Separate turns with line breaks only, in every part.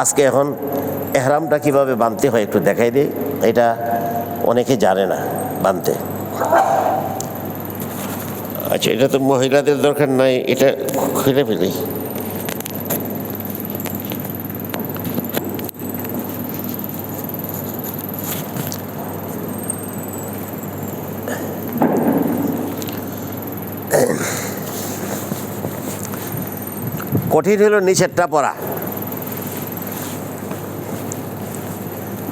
আজকে এখন এহরামটা কীভাবে বাঁধতে হয় একটু দেখাই দিই। এটা অনেকে জানে না বাঁধতে আচ্ছা এটা তো মহিলাদের দরকার নাই, এটা খুলে ফেলি। কঠিন হলো নিচেরটা পড়া।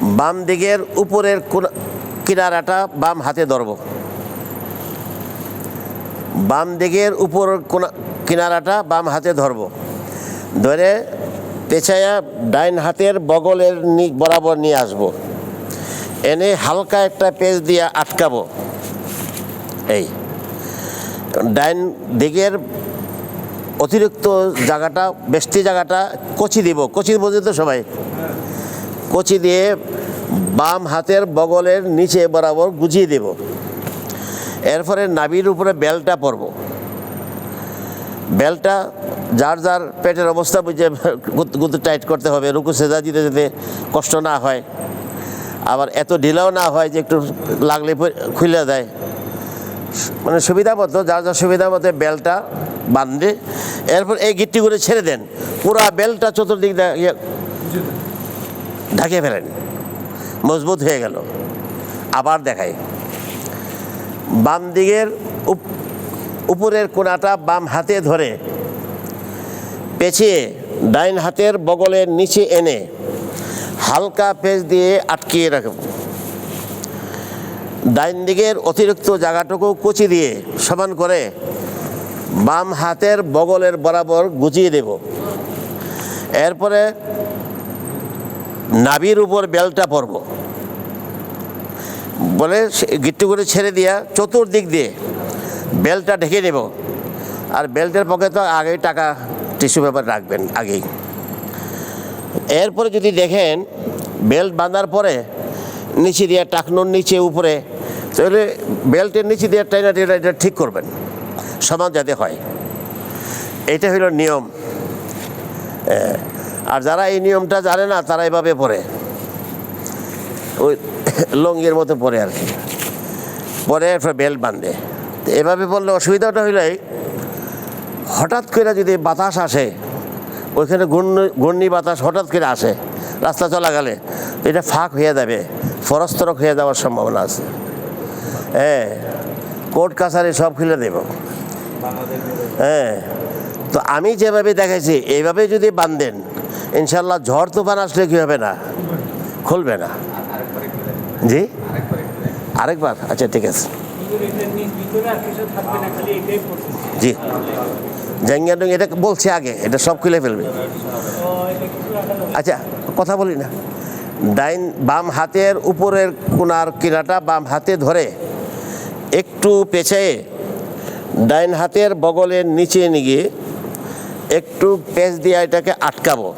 বাম দিকের উপরের কোনা- কিনারাটা বাম হাতে ধরব। বাম দিকের উপর কোনা- কিনারাটা বাম হাতে ধরব। ধরে পেছায়া ডাইন হাতের বগলের বরাবর নিয়ে আসব। এনে হালকা একটা পেজ দিয়ে আটকাবো। এই। ডাইন দিকের অতিরিক্ত জায়গাটা, বেষ্টি জায়গাটা কচি দিব। কচি বোঝে তো সবাই কচি দিয়ে বাম হাতের বগলের নিচে বরাবর গুজিয়ে দেব। এরপরে নাভির উপরে বেলটা পরব। বেলটা যার যার পেটের অবস্থা বুঝে গুতো টাইট করতে হবে, রুকু সেজা দিতে যেতে কষ্ট না হয়। আবার এত ঢিলাও না হয় যে একটু লাগলে খুলে দেয়। মানে সুবিধা মতো, যার যার সুবিধা মতো বেলটা বাঁধে এরপর এই গিট্টি করে ছেড়ে দেন। পুরা বেলটা চতুর্দিক ঢাকিয়ে ফেলেন। মজবুত হয়ে গেল। আবার দেখাই। বাম দিকের উপ- উপরের কোনাটা বাম হাতে ধরে পেঁচিয়ে ডাইন হাতের বগলের নিচে এনে হালকা পেঁচ দিয়ে আটকিয়ে রাখব ডাইন দিকের অতিরিক্ত জায়গাটুকু কুচি দিয়ে সমান করে বাম হাতের বগলের বরাবর গুছিয়ে দেব। এরপরে নাভির উপর বেলটা পরব। বলে গিট্টু করে ছেড়ে দিয়া চতুর্দিক দিয়ে বেলটা ঢেকে নেব আর বেল্টের পকে তো আগেই টাকা, টিস্যু পেপার রাখবেন আগেই। এরপরে যদি দেখেন বেল্ট বাঁধার পরে নিচে দিয়ে টাকনোর নিচে উপরে, তাহলে বেল্টের নিচে দিয়ে টাইনা টেনা এটা ঠিক করবেন। সমান যাতে হয়। এটা হলো নিয়ম। আর যারা এই নিয়মটা জানে না, তারা এভাবে পড়ে। ওই লঙ্গির মতো পরে আর কি। পরে এরপর বেল্ট বাঁধে। এভাবে বললে অসুবিধাটা হইলে হঠাৎ করে যদি বাতাস আসে, ওইখানে ঘূর্ণি ঘূর্ণি বাতাস হঠাৎ করে আসে, রাস্তা চলা গেলে এটা ফাঁক হয়ে যাবে ফরস্তরক হয়ে যাওয়ার সম্ভাবনা আছে। হ্যাঁ কোর্ট কাছারি সব খুলে দেব। হ্যাঁ তো আমি যেভাবে দেখাইছি, এইভাবে যদি বাঁধেন ইনশাল্লাহ ঝড় তুফান আসলে কী হবে না? খুলবে না। জি? আরেকবার? আচ্ছা ঠিক আছে। জি। জাঙ্গিয়াডং, এটা বলছে আগে, এটা সব খুলে ফেলবে। আচ্ছা কথা বলি না। ডাইন বাম হাতের উপরের কোনার কিনাটা বাম হাতে ধরে একটু পেছায়ে ডাইন হাতের বগলের নিচে নিয়ে একটু পেঁচ দিয়ে এটাকে আটকাবো।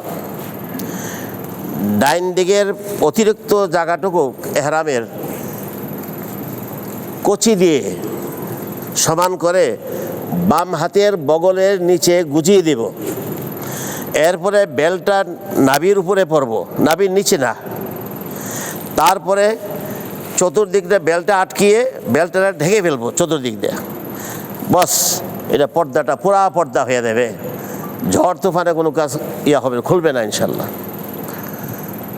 ডাইন দিকের অতিরিক্ত জায়গাটুকু এহরামের কচি দিয়ে সমান করে বাম হাতের বগলের নিচে গুজিয়ে দেব। এরপরে বেলটা নাভির উপরে পরব। নাভির নিচে না। তারপরে চতুর্দিক দিয়ে বেলটা আটকিয়ে বেলটা ঢেকে ফেলব চতুর্দিক দিয়ে। বস, এটা পর্দাটা পুরা পর্দা হয়ে যাবে। ঝড় তুফানে কোনো কাজ ইয়া হবে খুলবে না ইনশাল্লাহ।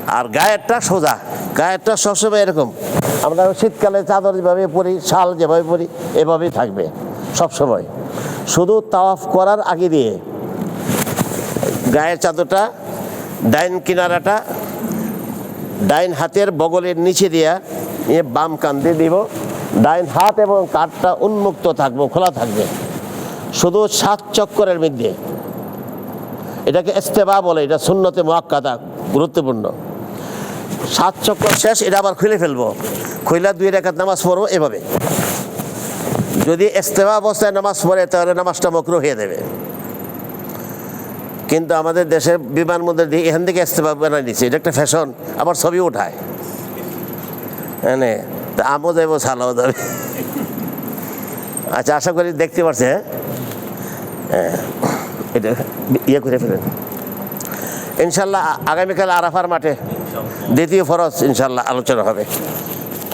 আর গায়েরটা সোজা। গায়েরটা সবসময় এরকম। আমরা শীতকালে চাদর যেভাবে পরি, শাল যেভাবে পরি, এভাবেই থাকবে সবসময়। শুধু তাওয়াফ করার আগে দিয়ে গায়ের চাদরটা, ডাইন কিনারাটা, ডাইন হাতের বগলের নিচে দিয়া নিয়ে বাম কান্দে দিব। ডাইন হাত এবং কাঠটা উন্মুক্ত থাকব, খোলা থাকবে। শুধু সাত চক্করের মধ্যে। এটাকে ইস্তেবা বলে, এটা শূন্যতে মোয়াক্কাদা গুরুত্বপূর্ণ। সাত চক্কর শেষ এটা আবার খুলে ফেলব। খুইলা দুই রেখাত নামাজ পড়ব এভাবে। যদি ইস্তেফা অবস্থায় নামাজ পড়ে তাহলে নামাজটা মকরু হয়ে দেবে কিন্তু আমাদের দেশের বিমান মধ্যে দিয়ে এখান থেকে ইস্তেফা বানাই দিচ্ছে এটা একটা ফ্যাশন আবার ছবি ওঠায়। হ্যাঁ আমও যাইব সালাও যাবে। আচ্ছা আশা করি দেখতে পারছে হ্যাঁ? হ্যাঁ, এটা ইয়ে করে ফেলেন। ইনশাল্লাহ আগামীকাল আরাফার মাঠে দ্বিতীয় ফরজ ইনশাল্লাহ আলোচনা হবে।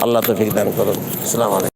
আল্লাহ তো দান করুন। আসসালামু আলাইকুম।